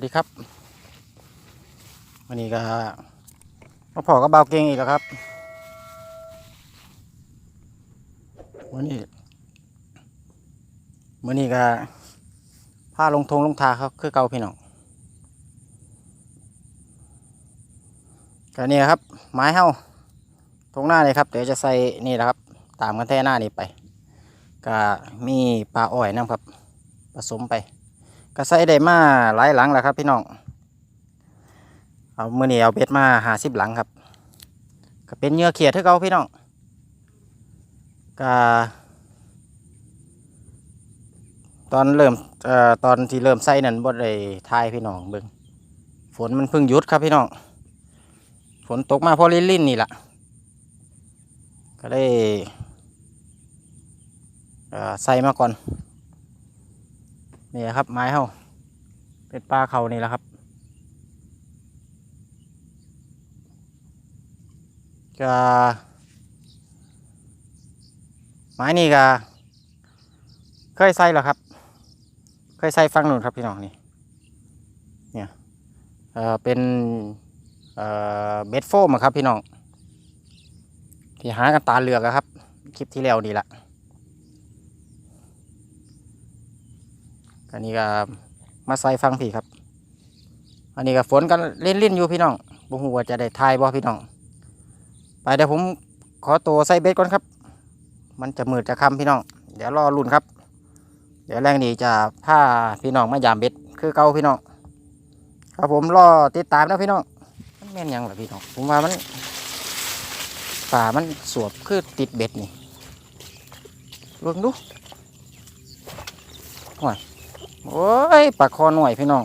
สวัสดีครับ วันนี้ก็มาพอกับเบาเก่งอีกแล้วครับ วันนี้วันนี้ก็ผ้าลงทงลงทาครับคือเก่าพี่น้องก็นี่ครับ ไม้เฮาทงหน้าเลยครับ เดี๋ยวจะใส่นี่แหละครับ ตามกันแท่หน้านี้ไป ก็มีปลาอ้อยน้ำครับ ผสมไป ก็ใส่ได้มาหลายหลังแล้วครับ พี่น้องเอามือนี้เอาเบ็ดมาหาสิบหลังครับ ก็เป็นเหยื่อเขียดที่เขาพี่น้องก็ตอนเริ่มเอ่อตอนที่เริ่มใส่นั้นบ่ได้ทายพี่น้องเบิ่งฝนมันเพิ่งหยุดครับพี่น้องฝนตกมาเพราะลิ่นลิ่นนี่แหละก็ได้ใส่มาก่อน นี่แหละครับ ไม้เฮาเป็นปลาเขานี่แหละครับก็ไม้นี่ก็เคยใส่แล้วครับ เคยใส่ฟังหนู่นครับพี่น้องนี่เนี่ยเออเป็นเออเบ็ดโฟมครับพี่น้องที่หากันตาเหลือกครับ คลิปที่แล้วนี่แหละ อันนี้ก็มาใส่ฟังพี่ครับ อันนี้ก็ฝนกันเล่นเล่นๆอยู่พี่น้องบ่ฮู้ว่าจะได้ทายบ่พี่น้อง ไปเดี๋ยวผมขอตัวใส่เบ็ดก่อนครับ มันจะมืดจะค่ำพี่น้อง เดี๋ยวรอรุ่นครับ เดี๋ยวแรงนี้จะพาพี่น้องมายามเบ็ดคือเก่าพี่น้อง ครับผมรอติดตามนะพี่น้อง มันแม่นยังล่ะพี่น้อง ผมว่ามันป่ามันสวบคือติดเบ็ดนี่ลองดูห่วย โอ้ยปลาคอหน่อยพี่น้อง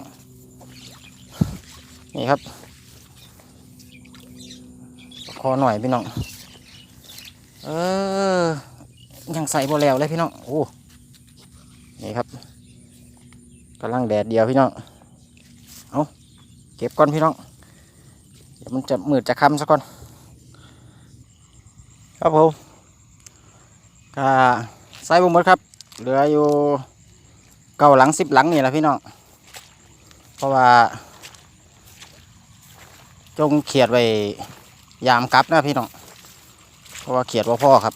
นี่ครับปลาคอหน่อยพี่น้อง เออ ยังใส่บ่แล้วเลยพี่น้อง โอ้ นี่ครับกำลังแดดเดียวพี่น้อง เอาเก็บก่อนพี่น้อง เดี๋ยวมันจะมืดจะค่ำซะก่อน ครับผมก็ใส่บุ้มหมดครับ เหลืออยู่ เก้าหลังสิบหลังนี่แหละพี่น้องเพราะว่า จงเขียดไว้ยามกลับนะพี่น้องเพราะว่าเขียดว่าพ่อครับ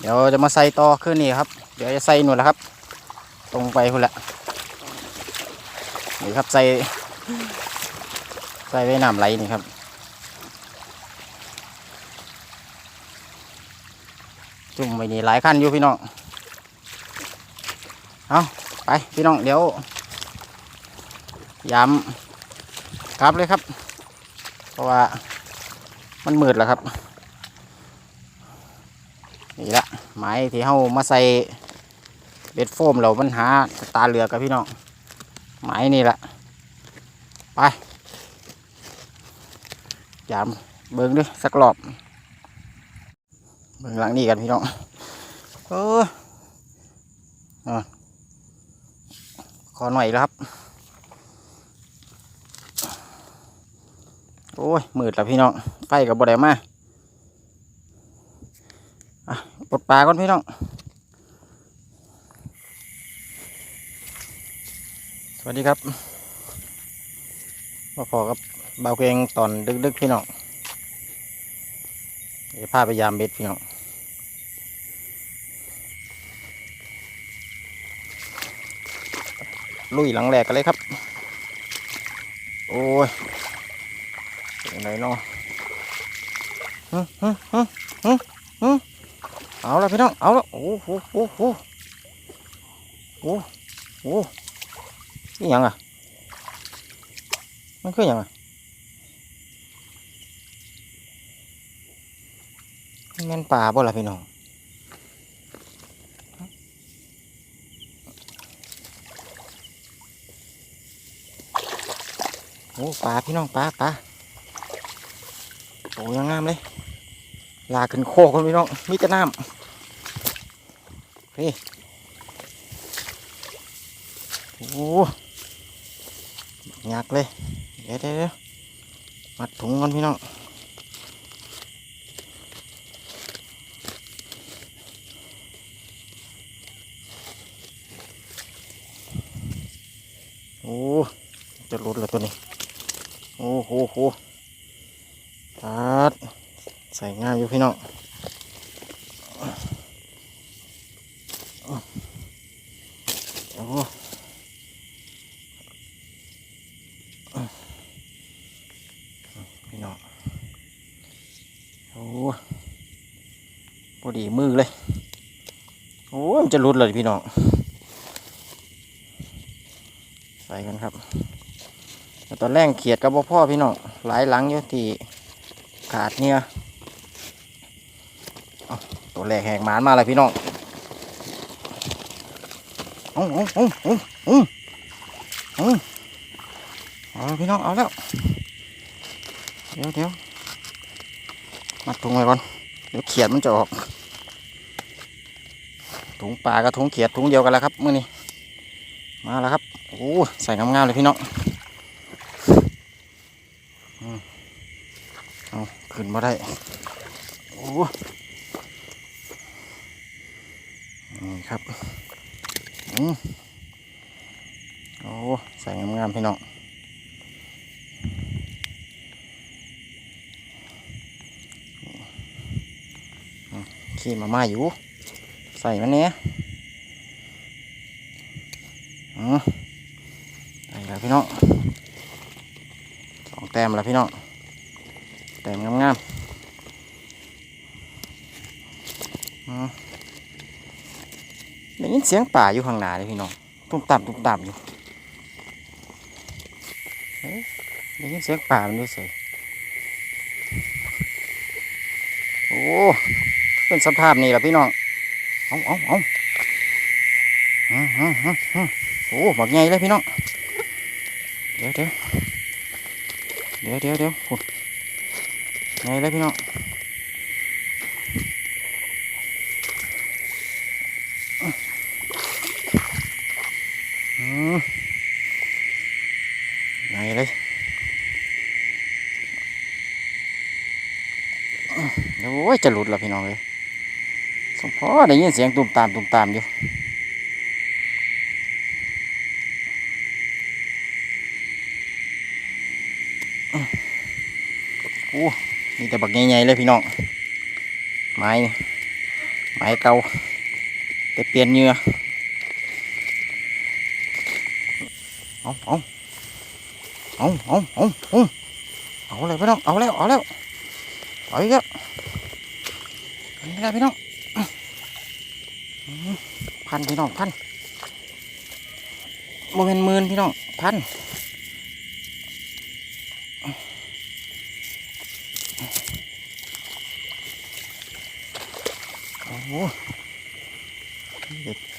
เดี๋ยวจะมาใส่ต่อขึ้นนี่ครับ เดี๋ยวจะใส่หนูนแหละครับ ตรงไปคุณละนี่ครับใส่ใส่ไว้น้ำไหลนี่ครับจุ่มไว้นี่หลายขั้นอยู่พี่น้อง เอาไปพี่น้องเดี๋ยวยามกลับเลยครับ เพราะว่ามันมืดแล้วครับ นี่ละไม้ที่เฮามาใส่เบ็ดโฟมเรามันหาตาเหลือกับพี่น้องไม้นี่แหละไปยามเบิ้งด้วยสักรอบ เบิ้งหลังนี้กันพี่น้องเออ ขอหน่อยแล้วครับ โอ้ยมืดแล้วพี่น้องไฟกับบ่ได้มาอะปลดปลาก่อนพี่น้อง สวัสดีครับมาพอกับเบาเกงตอนดึกๆพี่น้องเดี๋ยวพาไปยามเบ็ดพี่น้อง ลุยหลังแหลกกันเลยครับ โอ้ยเป็นไงเนาะฮึฮึฮึฮึฮึเอาละพี่น้อง เอาละโอ้โหโอ้โหโอ้โหนี่หยังอะมันคือยังอะมันแม่นป่าบ่ล่ะพี่น้อง โอ้ปลาพี่น้องปลาปลาโอ้ยงงามเลย ลาขึ้นโคกคนพี่น้องมีแต่น้ำนี่โอ้ยักเลย เดี๋ยวเดี๋ยวมัดถุงก่อนพี่น้องโอ้จะรุดแล้วตัวนี้ โอ้โหโหตัดใส่งามอยู่พี่น้องโอ้พี่น้องโอ้พ อดีมือเลย โอ้มันจะรุดเลยพี่น้อง ใส่กันครับตตอนแรกเขียดกับพ่อพี่น้อง หลายหลังอยู่ที่ขาดเนี่ยเอตัวแรกแหกหมานมาเลยพี่น้องเอาเอาเอาเอาเอาเอาเอาแล้วพี่น้องเอาแล้ว เดี๋ยวเดี๋ยวมัดถุงไว้ก่อน เดี๋ยวเขียดมันจะออก ถุงปลากับถุงเขียดถุงเดียวกันแล้วครับมื้อนี้มาแล้วครับโอ้ใส่งามๆเลยพี่น้องเอาขึ้นมาได้โอ้นี่ครับอืมโอ้ใส่งามๆพี่น้องขี้มาม่าอยู่ ส่มันเนี้ยอืมได้แล้วพี่น้องสองแต้มแล้วพี่น้องแต้มงามๆอืมได้ยินเสียงป่าอยู่ข้างหน้าเลยพี่น้องตุ้มต่ำตุ้มต่ำอยู่เอ๊ะได้ยินเสียงป่ามันด้วยสิโอ้เป็นสภาพนี้แหละพี่น้อง เอาเอาเอาอืมอืมอืมอืมโอ้บักใหญ่เลยพี่น้อง เดี๋ยวเดี๋ยวเดี๋ยวเดี๋ยวเดี๋ยวโอ้ใหญ่เลยพี่น้องอืมใหญ่เลยอืมเดี๋ยวโอ้ยจะหลุดแล้วพี่น้องเลย สมพอได้ยินเสียงตุ่มตามตุ่มตามอยู่โอ้มีแต่บักใหญ่ๆเลยพี่น้อง ไม้ไม้เก่าแต่เปลี่ยนเหงื่อเอาเอาเอาเอาเอาเอาเอาเลยพี่น้อง เอาแล้ว เอาแล้ว เอาอีกแล้วอันนี้แหละพี่น้อง พันพี่น้องพันโมเมนหมื่นพี่น้องพันโอ้โห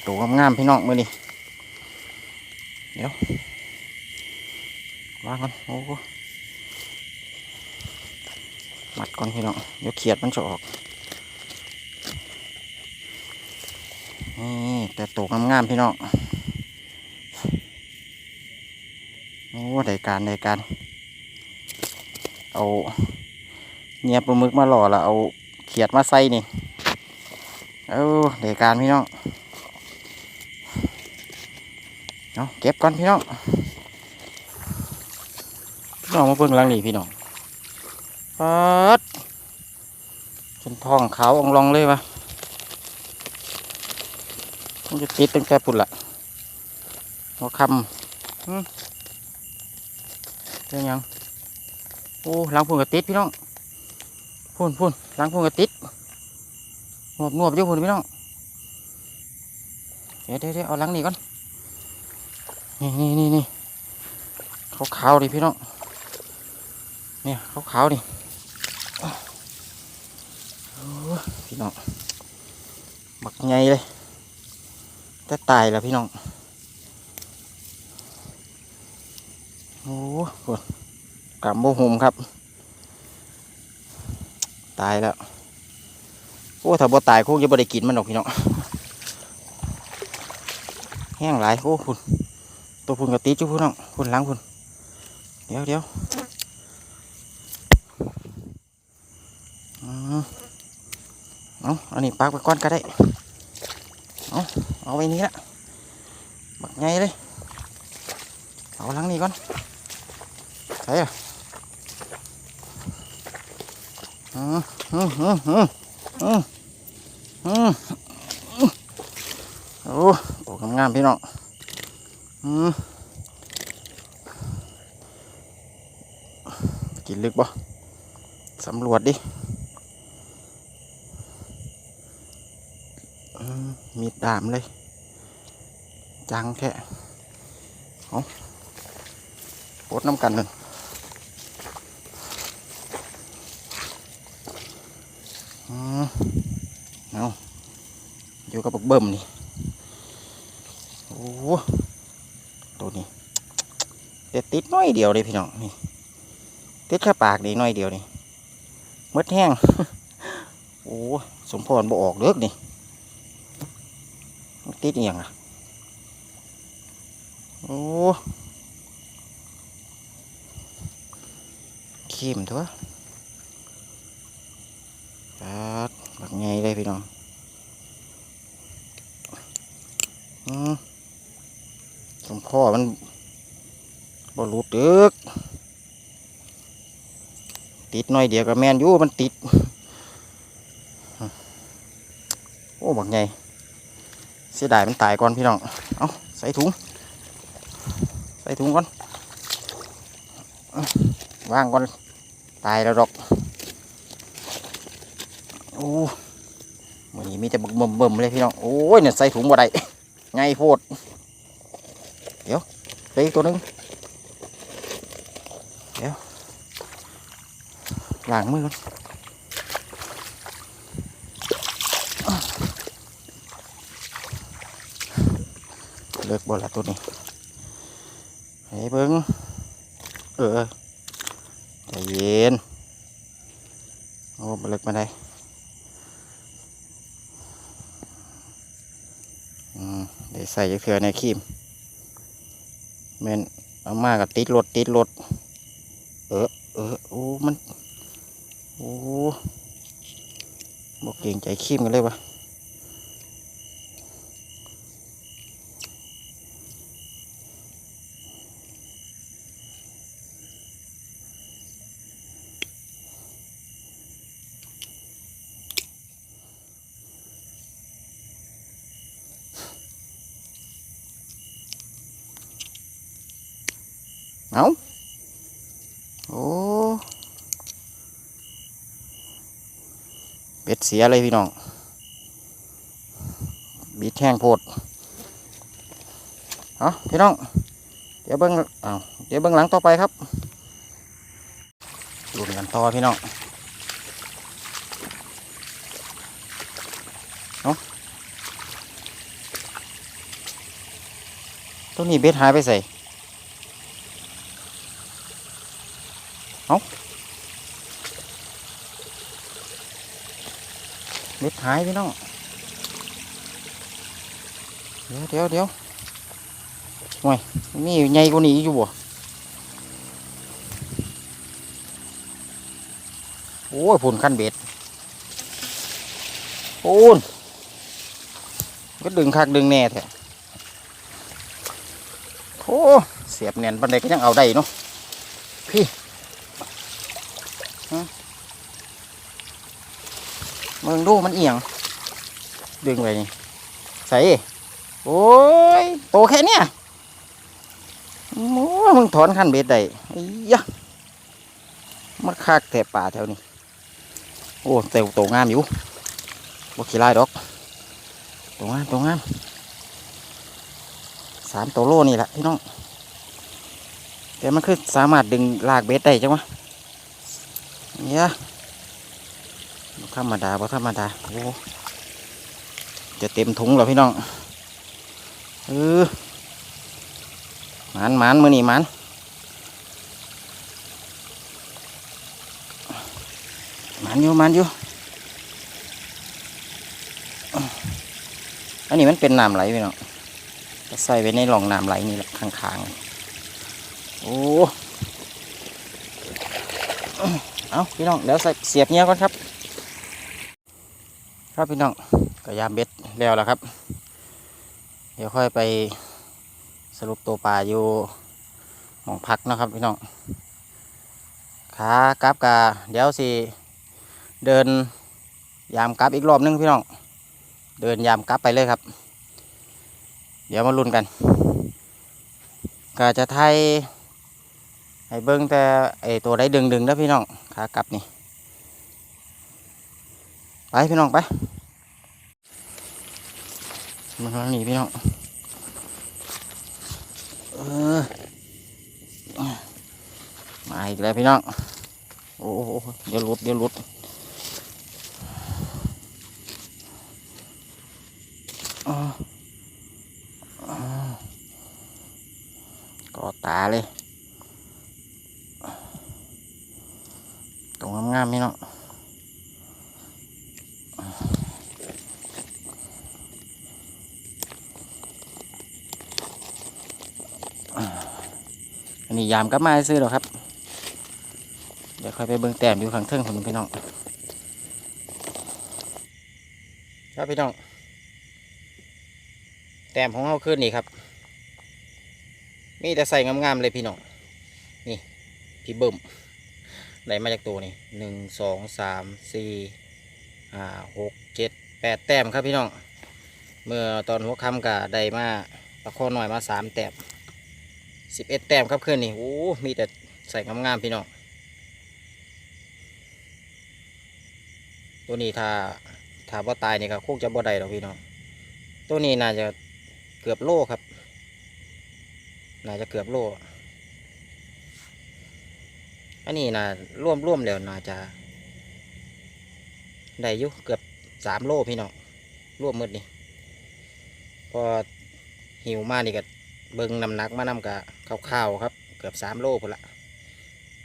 ตัวงามพี่น้องมือนี่เดี๋ยววางก่อนโอ้โหมัดก่อนพี่น้องเดี๋ยวเขียดมันจะออก นี่แต่ตัวงามๆพี่น้องโอ้ได้การได้การ เอาเนียปลาหมึกมาหล่อล้วเอาเขียดมาใส่นี่เอาเดี๋ยวการพี่น้องเอาเก็บก่อนพี่น้องพี่น้องมาเบิ่งหลังนี่พี่น้องปัดจนท้องขาวองลองเลยวะ มันจะติดตั้งแต่ปุ่นละหัวคำหึเป็นยังโอ้หลังพุ่นกระติดพี่น้องพุ่นพุ่นหลังพุ่นกระติดงวบงวบอยู่พุ่นพี่น้องเดี๋ยวเดี๋ยวเอาหลังนี่ก่อนนี่นี่นี่นี่ขาวขาวดิพี่น้องเนี่ยขาวขาวดิโอ้พี่น้องบักใหญ่เลย แต่ตายแล้วพี่น้อง โอ้โหกำโบหุมครับ ตายแล้ว โอ้ถ้าบ่ตายคงจะบ่ได้กินมันหรอกพี่น้องแห้งหลายโอ้คุณตัวพุ่นกระติจุพุ่นน้องพุ่นล้างพุ่นเดี๋ยวเดี๋ยวอืมเอาอันนี้ปากไปก้อนก็ได้ เอาไว้นี้ละบักใหญ่เลยเอาลังนี้ก่อนใช่อะอืมอืมอืมอืมอืมอืมโอ้ตัวงามพี่น้องอืมกินลึกบ่สำรวจดิ มีดามเลย จังแค่เอาปดน้ำกันหนึ่งเอาอยู่กับบักเบิ่มนี่ โอ้ตัวนี้แต่ติดน้อยเดียวเลยพี่น้องนี่ติดแค่ปากนี่น้อยเดียวนี่มดแห้ง โอ้ สมพรบ่ออกเลือกนี่ ติดอย่างอะ โอ้เข้มตัวปัดบักไงเลยพี่น้องอืมสมพ่อมันบอลูดเดึก ติดหน่อยเดียวกับแมนยูมันติด โอ้บักไง เสียดายมันตายก่อนพี่น้อง เอาใส่ถุง ใส่ถุงก่อนวางก่อน ตายแล้วดอก โอ้มือนี้มีแต่บึกเบิ่มบ่มเลยพี่น้อง โอ้ยเนี่ยใส่ถุงบ่ได้ไงโพด เดี๋ยวไปอีกตัวนึง เดี๋ยวล้างมือก่อน เลิกบ่ละตัวนี้ให้เบิ้งเออใจเย็นโอ้บเลึกมาได้อืมเดี๋ยวใส่จักเถื่อในครีมแม่นเอามากับติดรถติดรถเออเออโอ้มันโอ้บอกเก่งใจครีมกันเลยวะ เอาโอ้เป็ดเสียเลยพี่น้อง บีดแห้งโพดเอาพี่น้อง เดี๋ยวเบิ้งเอาเดี๋ยวเบิ้งหลังต่อไปครับดูกันต่อพี่น้องเอาตัวนี้เบ็ดหายไปใส่ เม็ดหายพี่น้องเดี๋ยวเดี๋ยวเดี๋ยวโอ้ยมีใหญ่กว่านี้อยู่บ่โอ้ยผุนขั้นเบ็ดโอ้นก็ดึงคักดึงแน่แท้โอ้เสียบแน่นปันใดก็ยังเอาได้เนาะพี่ มึงดูมันเอียง ดึงไปนี่ใส่โอ้ยโตแค่เนี้ยโอ้มึงถอนขั้นเบ็ดได้ไอ้ยะมันคักแต่ป่าแถวนี้โอ้เตวโตงามอยู่บ่ขี้ไล่ดอกโตงามโตงามสามโตโลนี่แหละพี่น้องแต่มันคือสามารถดึงลากเบ็ดได้จังวะเนี่ย ธรรมดาบ่ธรรมดา โอ้ จะเต็มถุงแล้วพี่น้อง เออหมันหมันมือนี่หมันหมันอยู่หมันอยู่ อันนี้มันเป็นน้ำไหลพี่น้องใส่ไว้ในหลองน้ำไหลนี่แหละข้างๆ โอ้ เอาพี่น้อง เดี๋ยวใส่เสียบเงี้ยก่อนครับ ครับพี่น้องก็ยามเบ็ดแล้วแล้วครับ เดี๋ยวค่อยไปสรุปตัวปลาอยู่หมองพักนะครับพี่น้องขากลับกะเดี๋ยวสิเดินยามกลับอีกรอบนึงพี่น้องเดินยามกลับไปเลยครับ เดี๋ยวมาลุ้นกันก็จะไทยให้เบิ้งแต่ไอตัวได้ดึงดึงๆนะพี่น้องขากลับนี่ ไปพี่น้องไปมาทางนี้พี่น้องเออมาอีกแล้วพี่น้องโอ้โหเดี๋ยวหลุดเดี๋ยวหลุดกอตาเลย ตรงงามๆพี่น้อง อันนี้ ยามกลับมาซื้อหรอกครับ เดี๋ยวค่อยไปเบิ่งแต้มอยู่ข้างเทิงผมพี่น้อง ครับพี่น้อง แต้มของเขาขึ้นนี่ครับ มีแต่ใส่งามๆเลยพี่น้อง นี่พี่เบิ่มได้มาจากตัวนี่หนึ่งสองสามสี่ห้าหกเจ็ดแปดแต้มครับพี่น้อง เมื่อตอนหัวค่ำก็ได้มาประคอหน่อยมาสามแต้ม สิบเอ็ดแต้มครับคืนนี้โอ้มีแต่ใส่งามๆพี่น้องตัวนี้ถ้าถ้าบ่ตายนี่ก็คงจะบ่ได้หรอกพี่น้องตัวนี้น่าจะเกือบโลครับ น่าจะเกือบโลอันนี้น่าร่วมร่วมๆแล้วน่าจะได้อยู่เกือบสามโลพี่น้องร่วมมืดนี่พอหิวมากนี่ก็เบิ่งน้ำหนักมานำกับ ข้าวๆครับ เกือบสามโลพุ่นละ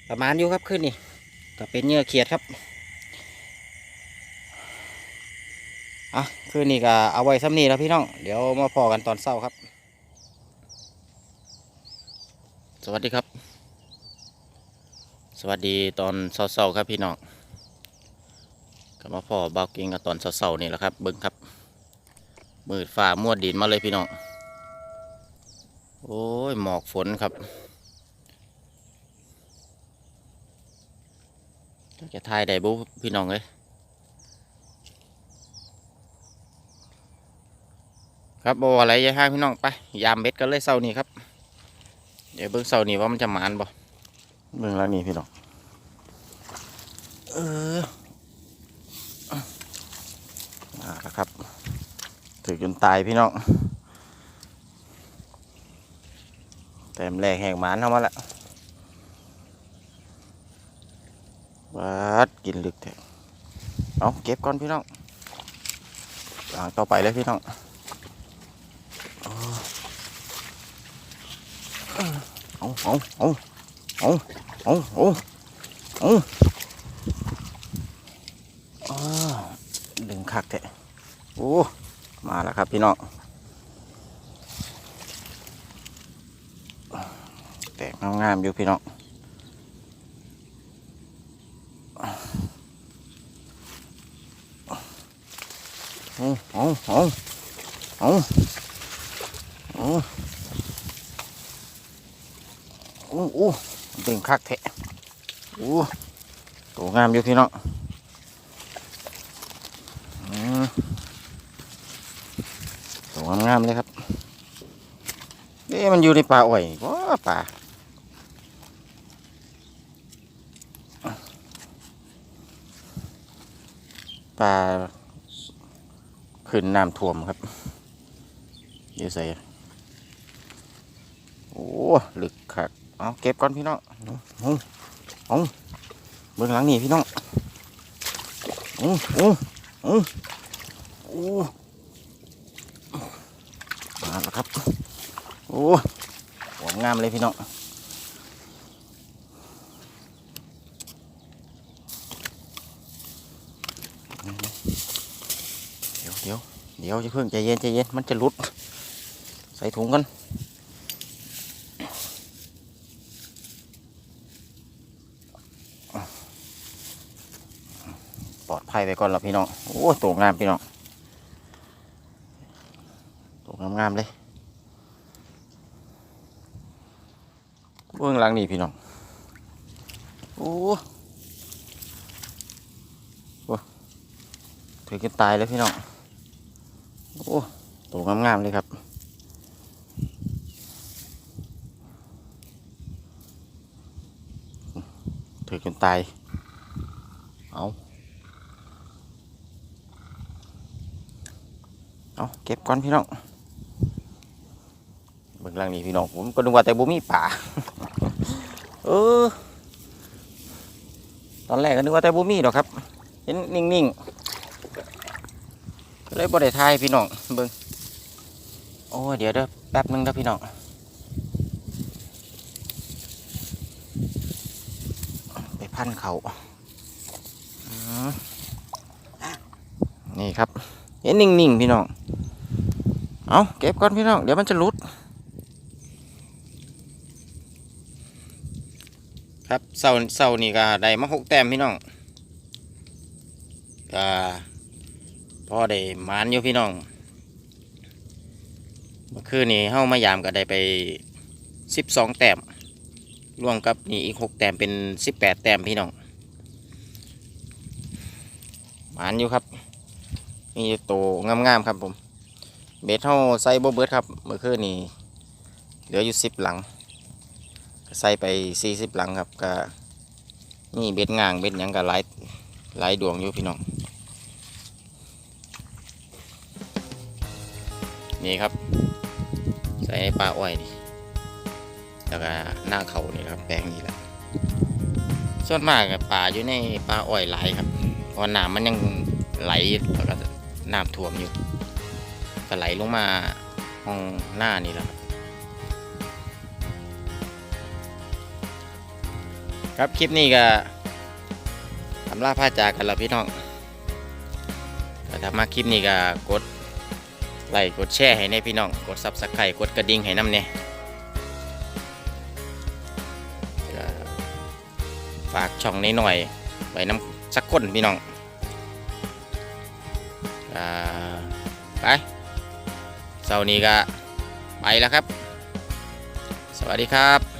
ประมาณอยู่ครับขึ้นนี่ก็เป็นเนื้อเขียดครับอะคืนนี้ก็เอาไว้ซ้ำนี้แล้วพี่น้อง เดี๋ยวมาพอกันตอนเช้าครับ สวัสดีครับ สวัสดีตอนเช้าๆครับพี่น้องก็มาพอเบาก่งกับตอนเช้าๆนี่แหละครับเบิ่งครับ มืดฝ่ามัวดินมาเลยพี่น้อง โอ้ย หมอกฝนครับ จะทายได้บุพี่น้องเลยครับบออะไรอยาห้างพี่น้องไป ยามเบ็ดกันเลยเสาร์นี้ครับ เดี๋ยวเบิ่งเสาร์นี้ว่ามันจะหมานบ่เบิ่งแล้วนี่พี่น้อง เออมาแล้วครับ ถือจนตายพี่น้อง แต้มแรกแหกหมานเข้ามาแล้ววัดกินลึกแท้เอาเก็บก่อนพี่น้องวางต่อไปเลยพี่น้องเอาเอาเอาเอาเอาเอาเอาอ้ดึงคักแท้โอ้มาแล้วครับพี่น้อง แตก งามๆอยู่พี่น้องเอาเอาเอาเอาเอาโอ้โอ้ดึงคักแทะโอ้ตัวงามอยู่พี่น้องอืมตัวงามๆเลยครับเอ๊ะมันอยู่ในป่าอ้อยว้าป่า ปลาขึ้นน้ำท่วมครับเดี๋ยวใส่โอ้ลึกคักเอาเก็บก่อนพี่น้องเอาเอาเอาเบื้องหลังนี่พี่น้องเอาเอาเอาโอ้มาแล้วครับ โอ้หัวงามเลยพี่น้อง เดี๋ยวเดี๋ยว เดี๋ยวจะเพิ่งใจเย็นใจเย็นมันจะหลุด ใส่ถุงกันปลอดภัยไปก่อนล้วพี่น้องโอ้ตัวงามพี่น้องตัวงามงามเลยเบื้องหลังนี่พี่น้องโอ้โอ้ถือกันตายแล้วพี่น้อง ตัวงามๆเลยครับ ถือกันตาย เอาเอาเก็บก่อนพี่น้องเบื้องหล่างนี่พี่น้องผมก็นึกว่าแต่บ่มีป่าเออ ตอนแรกก็นึกว่าแต่บ่มีดอกครับ เห็นนิ่งๆก็เลยบ่ได้ทายพี่น้องเบิ่ง โอ้เดี๋ยวเด้อแป๊บหนึงเด้อพี่น้องไปพันเขาอนี่ครับเห็นนิ่งๆพี่น้องเอาเก็บก่อนพี่น้องเดี๋ยวมันจะลุดครับเสาเสานี่ก็ได้มาหกแต้มพี่น้องก็พอได้มานอยู่พี่น้อง เมื่อนนี้เฮามายามก็ได้ไปสิบสองแต้มรวมกับนี่อีกหกแต้มเป็นสิบแปดแต้มพี่น้องหมานอยู่ครับมีโตงามๆครับผม เบ็ดเท่าใส่โบเบิร์ดครับเมื่อคืนนี้เหลืออยู่สิบหลังใส่ไปสี่สิบหลังครับก็นี่เบ็ดง่างเบ็ดยังก็หลายหลายดวงอยู่พี่น้องนี่ครับ ส่ปลาอ้อยนี่แล้วก็หน้าเขานี่ครับแปลงนี้แหละส่วนมากป่าอยู่ในป่าอ้อยไหลครับเพราะน้ำมันยังไหลแล้วก็น้ำท่วมอยู่ก็ไหลลงมาห้องหน้านี่แหละครับคลิปนี้ก็ทำลาพาจากกันแล้วพี่น้องถ้ามาคลิปนี้ก็กด ไลค์กดแชร์ให้ในพี่น้อง กดซับสไครต์กดกระดิ่งให้น้ำเนี่ยฝากช่องนี้หน่อยไว้น้ำสักคนพี่น้องอไปเสาร์นี้ก็ไปแล้วครับ สวัสดีครับ